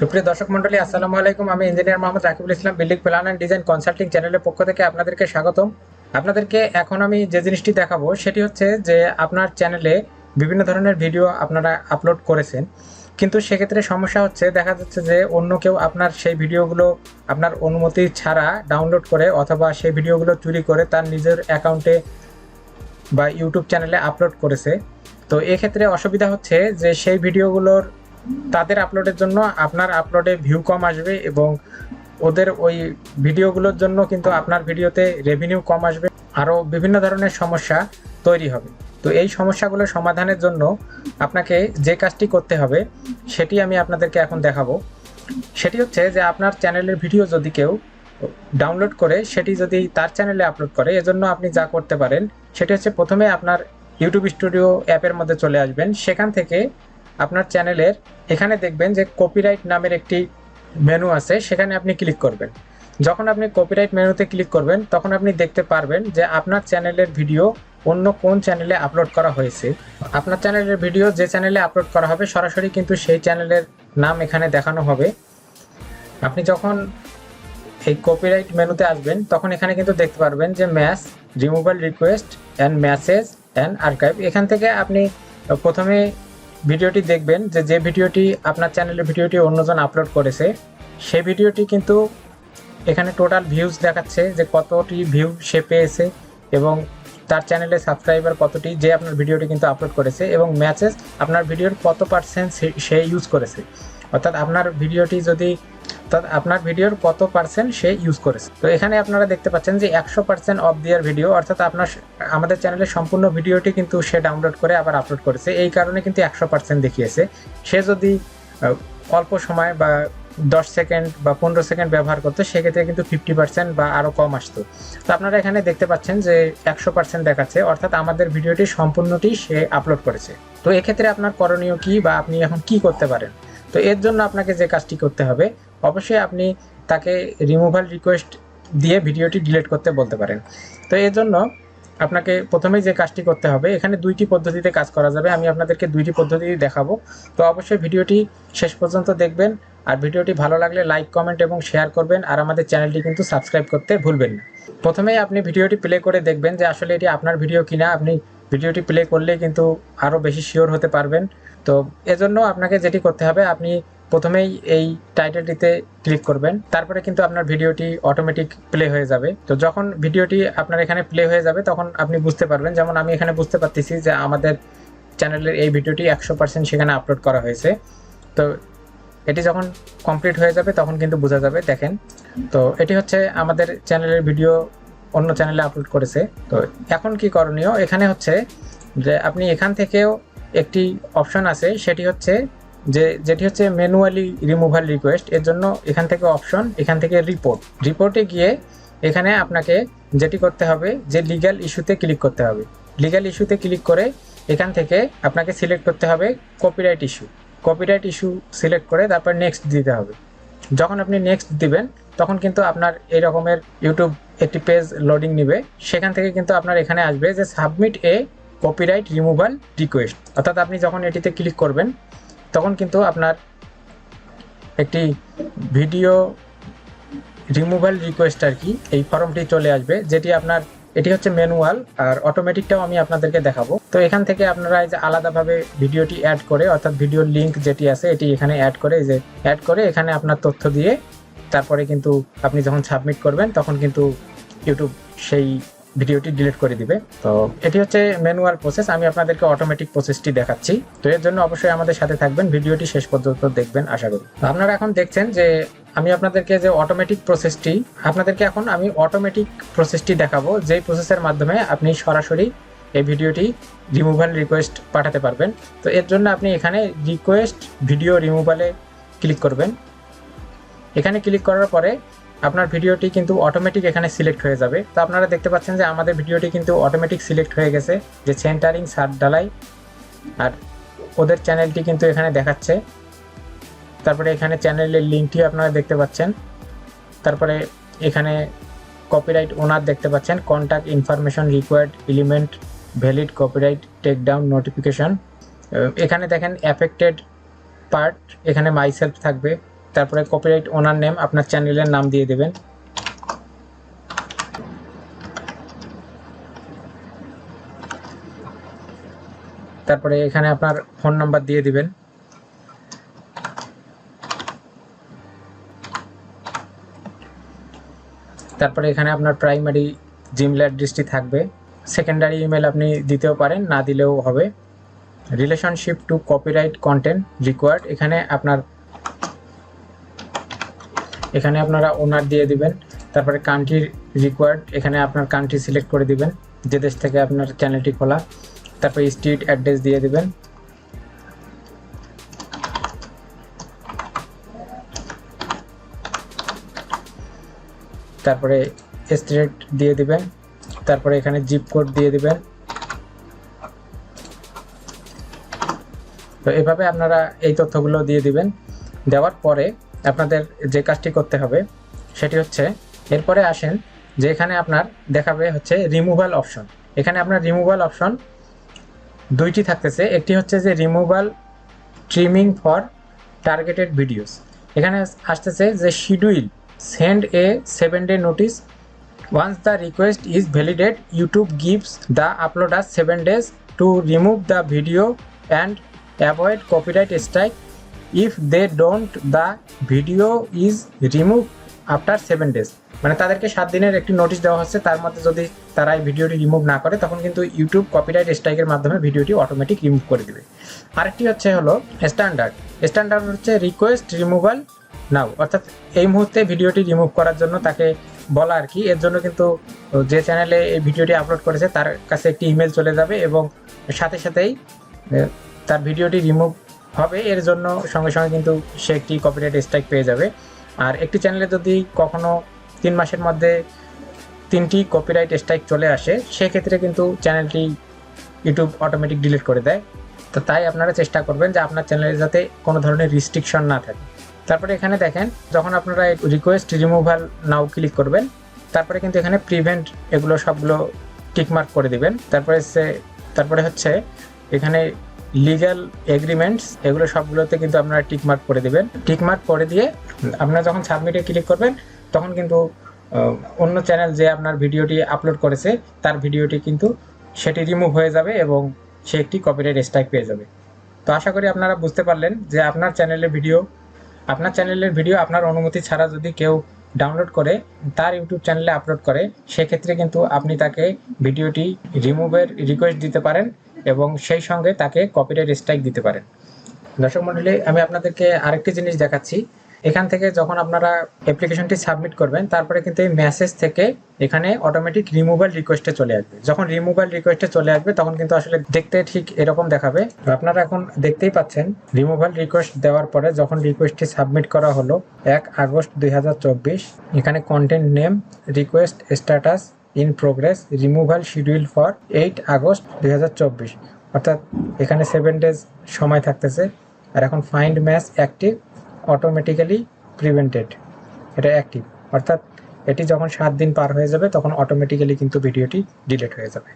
সুপ্রিয় দর্শক মন্ডলী, আসসালামু আলাইকুম। আমি engineer Mohammad Rakibul Islam, building plan and design consulting চ্যানেলের পক্ষ থেকে আপনাদেরকে স্বাগতম। আপনাদেরকে এখন আমি যে জিনিসটি দেখাবো, সেটি হচ্ছে যে আপনার চ্যানেলে বিভিন্ন ধরনের ভিডিও আপনারা আপলোড করেছেন। কিন্তু সেক্ষেত্রে সমস্যা হচ্ছে, দেখা যাচ্ছে যে অন্য কেউ আপনার সেই ভিডিওগুলো আপনার অনুমতি ছাড়া ডাউনলোড করে অথবা সেই ভিডিওগুলো চুরি করে তার নিজের অ্যাকাউন্টে বা ইউটিউব চ্যানেলে আপলোড করেছে। তো এক্ষেত্রে অসুবিধা হচ্ছে যে সেই ভিডিওগুলোর তাদের আপলোডের জন্য আপনার আপলোডে ভিউ কম আসবে এবং ওদের ওই ভিডিওগুলোর জন্য কিন্তু আপনার ভিডিওতে রেভিনিউ কম আসবে। আরও বিভিন্ন ধরনের সমস্যা তৈরি হবে। তো এই সমস্যাগুলো সমাধানের জন্য আপনাকে যে কাজটি করতে হবে, সেটি আমি আপনাদেরকে এখন দেখাবো। সেটি হচ্ছে যে আপনার চ্যানেলের ভিডিও যদি কেউ ডাউনলোড করে, সেটি যদি তার চ্যানেলে আপলোড করে, এজন্য আপনি যা করতে পারেন, সেটি হচ্ছে প্রথমে আপনার ইউটিউব স্টুডিও অ্যাপের মধ্যে চলে আসবেন। সেখান থেকে আপনার চ্যানেলের, এখানে দেখবেন যে কপিরাইট নামের একটি মেনু আছে, সেখানে আপনি ক্লিক করবেন। যখন আপনি কপিরাইট মেনুতে ক্লিক করবেন, তখন আপনি দেখতে পারবেন যে আপনার চ্যানেলের ভিডিও অন্য কোন চ্যানেলে আপলোড করা হয়েছে। আপনার চ্যানেলের ভিডিও যে চ্যানেলে আপলোড করা হবে, সরাসরি কিন্তু সেই চ্যানেলের নাম এখানে দেখানো হবে। আপনি যখন এই কপিরাইট মেনুতে আসবেন, তখন এখানে কিন্তু দেখতে পারবেন যে match removal request and message and archive এখান থেকে আপনি প্রথমে ভিডিওটি দেখবেন যে যে ভিডিওটি আপনার চ্যানেলের ভিডিওটি অন্যজন আপলোড করেছে সেই ভিডিওটি কিন্তু এখানে টোটাল ভিউজ দেখাচ্ছে যে কতটি ভিউ সে পেয়েছে এবং তার চ্যানেলে সাবস্ক্রাইবার কতটি, যে আপনার ভিডিওটি কিন্তু আপলোড করেছে এবং ম্যাচেস আপনার ভিডিওর কত পার্সেন্ট সে ইউজ করেছে। অর্থাৎ আপনার ভিডিওটি যদি অর্থাৎ আপনার ভিডিওর কত পার্সেন্ট সে ইউজ করেছে। তো এখানে আপনারা দেখতে পাচ্ছেন যে একশো পার্সেন্ট অফ দিয়ার ভিডিও অর্থাৎ আপনার আমাদের চ্যানেলের সম্পূর্ণ ভিডিওটি কিন্তু সে ডাউনলোড করে আবার আপলোড করেছে। এই কারণে কিন্তু একশো পার্সেন্ট দেখিয়েছে। সে যদি অল্প সময় বা দশ সেকেন্ড বা পনেরো সেকেন্ড ব্যবহার করতো, সেক্ষেত্রে কিন্তু ফিফটি পার্সেন্ট বা আরও কম আসতো। তো আপনারা এখানে দেখতে পাচ্ছেন যে একশো পার্সেন্ট দেখাচ্ছে, অর্থাৎ আমাদের ভিডিওটি সম্পূর্ণটি সে আপলোড করেছে। তো এক্ষেত্রে আপনার করণীয় কি বা আপনি এখন কি করতে পারেন? তো এর জন্য আপনাকে যে কাজটি করতে হবে অবশ্যই আপনি তাকে রিমুভাল রিকোয়েস্ট দিয়ে ভিডিওটি ডিলিট করতে বলতে পারেন। তো এর জন্য আপনাকে প্রথমেই যে কাজটি করতে হবে, এখানে দুইটি পদ্ধতিতে কাজ করা যাবে। আমি আপনাদেরকে দুইটি পদ্ধতি দেখাবো। তো অবশ্যই ভিডিওটি শেষ পর্যন্ত দেখবেন আর ভিডিওটি ভালো লাগলে লাইক কমেন্ট এবং শেয়ার করবেন আর আমাদের চ্যানেলটি কিন্তু সাবস্ক্রাইব করতে ভুলবেন না। প্রথমেই আপনি ভিডিওটি প্লে করে দেখবেন যে আসলে এটি আপনার ভিডিও কিনা। আপনি ভিডিওটি প্লে করলে কিন্তু আরও বেশি শিওর হতে পারবেন। তো এজন্য আপনাকে যেটি করতে হবে, আপনি প্রথমেই এই টাইটেলটিতে ক্লিক করবেন। তারপরে কিন্তু আপনার ভিডিওটি অটোমেটিক প্লে হয়ে যাবে। তো যখন ভিডিওটি আপনার এখানে প্লে হয়ে যাবে, তখন আপনি বুঝতে পারবেন, যেমন আমি এখানে বুঝতে পারতেছি যে আমাদের চ্যানেলের এই ভিডিওটি একশো পার্সেন্ট সেখানে আপলোড করা হয়েছে। তো এটি যখন কমপ্লিট হয়ে যাবে, তখন কিন্তু বোঝা যাবে, দেখেন। তো এটি হচ্ছে আমাদের চ্যানেলের ভিডিও অন্য চ্যানেলে আপলোড করেছে। তো এখন কি করণীয়? এখানে হচ্ছে যে আপনি এখান থেকেও একটি অপশন আছে, সেটি হচ্ছে যে, যেটি হচ্ছে ম্যানুয়ালি রিমুভাল রিকোয়েস্ট। এর জন্য এখান থেকে অপশন, এখান থেকে রিপোর্ট। রিপোর্টে গিয়ে এখানে আপনাকে যেটি করতে হবে, যে লিগ্যাল ইস্যুতে ক্লিক করতে হবে। লিগ্যাল ইস্যুতে ক্লিক করে এখান থেকে আপনাকে সিলেক্ট করতে হবে copyright issue. Copyright issue select করে তারপর নেক্সট দিতে হবে। যখন আপনি নেক্সট দিবেন, তখন কিন্তু আপনার এই রকমের ইউটিউব একটি পেজ লোডিং নিবে। সেখান থেকে কিন্তু আপনার এখানে আসবে যে submit a copyright removal request অর্থাৎ আপনি যখন এটিতে ক্লিক করবেন, তখন কিন্তু আপনার একটি ভিডিও রিমুভাল রিকোয়েস্ট আর কি, এই ফর্মটি চলে আসবে, যেটি আপনার, এটি হচ্ছে ম্যানুয়াল আর অটোমেটিকটাও আমি আপনাদেরকে দেখাবো। তো এখান থেকে আপনারা যে আলাদাভাবে ভিডিওটি অ্যাড করে, অর্থাৎ ভিডিওর লিঙ্ক যেটি আছে, এটি এখানে অ্যাড করে যে অ্যাড করে, এখানে আপনার তথ্য দিয়ে তারপরে কিন্তু আপনি যখন সাবমিট করবেন, তখন কিন্তু ইউটিউব সেই ভিডিওটি ডিলিট করে দিবে। তো এটি হচ্ছে ম্যানুয়াল প্রসেস, আমি আপনাদেরকে অটোমেটিক প্রসেসটি দেখাচ্ছি। তো এর জন্য অবশ্যই আমাদের সাথে থাকবেন, ভিডিওটি শেষ পর্যন্ত দেখবেন, আশা করি। আপনারা এখন দেখছেন যে আমি আপনাদেরকে যে অটোমেটিক প্রসেসটি আপনাদেরকে এখন আমি অটোমেটিক প্রসেসটি দেখাবো যেই প্রসেসের মাধ্যমে আপনি সরাসরি এই ভিডিওটি রিমুভাল রিকোয়েস্ট পাঠাতে পারবেন। তো এর জন্য আপনি এখানে রিকোয়েস্ট ভিডিও রিমুভালে ক্লিক করবেন। এখানে ক্লিক করার পরে আপনার ভিডিওটি কিন্তু অটোমেটিক এখানে সিলেক্ট হয়ে যাবে। তো আপনারা দেখতে পাচ্ছেন যে আমাদের ভিডিওটি কিন্তু অটোমেটিক সিলেক্ট হয়ে গেছে, যে সেন্টারিং সার ডালাই আর ওদের চ্যানেলটি কিন্তু এখানে দেখাচ্ছে। তারপরে এখানে চ্যানেলের লিঙ্কটি আপনারা দেখতে পাচ্ছেন। তারপরে এখানে কপিরাইট ওনার দেখতে পাচ্ছেন। Contact information required element valid copyright take down notification এখানে দেখেন অ্যাফেক্টেড পার্ট এখানে মাইসেলফ থাকবে। তারপরে কপিরাইট ওনার নেম আপনার চ্যানেলের নাম দিয়ে দেবেন। তারপরে এখানে আপনার ফোন নাম্বার দিয়ে দিবেন। তারপরে এখানে আপনার প্রাইমারি জিমেল অ্যাড্রেসটি থাকবে। সেকেন্ডারি ইমেল আপনি দিতেও পারেন, না দিলেও হবে। Relationship to copyright content required এখানে আপনার এখানে আপনারা ওনার দিয়ে দিবেন, তারপরে কান্ট্রি রিকোয়ার্ড এখানে আপনার কান্ট্রি সিলেক্ট করে দিবেন, যে দেশ থেকে আপনার চ্যানেলটি খোলা, তারপরে স্ট্রিট অ্যাড্রেস দিয়ে দিবেন। তারপরে স্ট্রেট দিয়ে দিবেন, তারপরে এখানে জিপ কোড দিয়ে দিবেন। তো এভাবে আপনারা এই তথ্যগুলো দিয়ে দিবেন। দেওয়ার পরে আপনাদের যে কাজটি করতে হবে সেটি হচ্ছে এরপরে আসেন যে এখানে আপনার দেখাবে হচ্ছে রিমুভাল অপশন এখানে আপনার রিমুভাল অপশন দুইটি থাকতেছে। একটি হচ্ছে যে removal trimming for targeted videos এখানে আসতেছে যে schedule send a seven day notice Once the request is validated, YouTube gives the uploader 7 days to remove the video and avoid copyright strike. If they don't, the video is removed after 7 days. মানে তাদেরকে সাত দিনের একটি notice দেওয়া হচ্ছে। তার মধ্যে যদি তারা এই ভিডিওটি রিমুভ না করে তখন কিন্তু ইউটিউব কপিরাইট স্ট্রাইকের মাধ্যমে ভিডিওটি অটোমেটিক রিমুভ করে দিবে। আরেকটি হচ্ছে হলো স্ট্যান্ডার্ড স্ট্যান্ডার্ড হচ্ছে রিকোয়েস্ট রিমুভাল নাও অর্থাৎ এই মুহূর্তে ভিডিওটি রিমুভ করার জন্য তাকে বলা আর কি। এর জন্য কিন্তু যে চ্যানেলে এই ভিডিওটি আপলোড করেছে তার কাছে একটি ইমেল চলে যাবে এবং সাথে সাথেই তার ভিডিওটি রিমুভ হবে, এর জন্য সঙ্গে সঙ্গে কিন্তু সে একটি কপিরাইট স্ট্রাইক পেয়ে যাবে। আর একটি চ্যানেলে যদি কখনো তিন মাসের মধ্যে তিনটি কপিরাইট স্ট্রাইক চলে আসে, সেক্ষেত্রে কিন্তু চ্যানেলটি ইউটিউব অটোমেটিক ডিলিট করে দেয়। তো তাই আপনারা চেষ্টা করবেন যে আপনার চ্যানেলে যাতে কোনো ধরনের রিস্ট্রিকশন না থাকে। তারপরে এখানে দেখেন, যখন আপনারা রিকোয়েস্ট রিমুভাল নাও ক্লিক করবেন, তারপরে কিন্তু এখানে প্রিভেন্ট এগুলো সবগুলো টিকমার্ক করে দিবেন। তারপরে সে, তারপরে হচ্ছে, এখানে লিগ্যাল এগ্রিমেন্টস এগুলো সবগুলোতে কিন্তু আপনারা টিকমার্ক করে দিবেন। টিকমার্ক করে দিয়ে আপনারা যখন সাবমিটে ক্লিক করবেন, তখন কিন্তু অন্য চ্যানেল যে আপনার ভিডিওটি আপলোড করেছে, তার ভিডিওটি কিন্তু সেটি রিমুভ হয়ে যাবে এবং সে একটি কপিরাইট স্ট্রাইক পেয়ে যাবে। তো আশা করি আপনারা বুঝতে পারলেন যে আপনার চ্যানেলের ভিডিও আপনার চ্যানেলের ভিডিও আপনার অনুমতি ছাড়া যদি কেউ ডাউনলোড করে, তার ইউটিউব চ্যানেলে আপলোড করে, সেক্ষেত্রে কিন্তু আপনি তাকে ভিডিওটি রিমুভের রিকোয়েস্ট দিতে পারেন। এবং সেই সঙ্গে তাকে কপিরাইট স্ট্রাইক দিতে পারেন। দর্শক মণ্ডলী আমি আপনাদেরকে আরেকটি জিনিস দেখাচ্ছি। এখান থেকে যখন আপনারা অ্যাপ্লিকেশনটি সাবমিট করবেন, তারপরে কিন্তু এই মেসেজ থেকে এখানে অটোমেটিক রিমুভাল রিকোয়েস্টে চলে আসবে। যখন রিমুভাল রিকোয়েস্টে চলে আসবে, তখন কিন্তু আসলে দেখতে ঠিক এরকম দেখাবে। আপনারা এখন দেখতেই পাচ্ছেন রিমুভাল রিকোয়েস্ট দেওয়ার পরে যখন রিকোয়েস্টটি সাবমিট করা হলো, এক আগস্ট দুই হাজার চব্বিশ, এখানে content name request status in progress removal schedule for eight August দু হাজার চব্বিশ। অর্থাৎ এখানে সেভেন ডেজ সময় থাকতেছে। আর এখন find match active automatically prevented এটা অ্যাক্টিভ অর্থাৎ এটি যখন সাত দিন পার হয়ে যাবে, তখন অটোমেটিক্যালি কিন্তু ভিডিওটি ডিলিট হয়ে যাবে।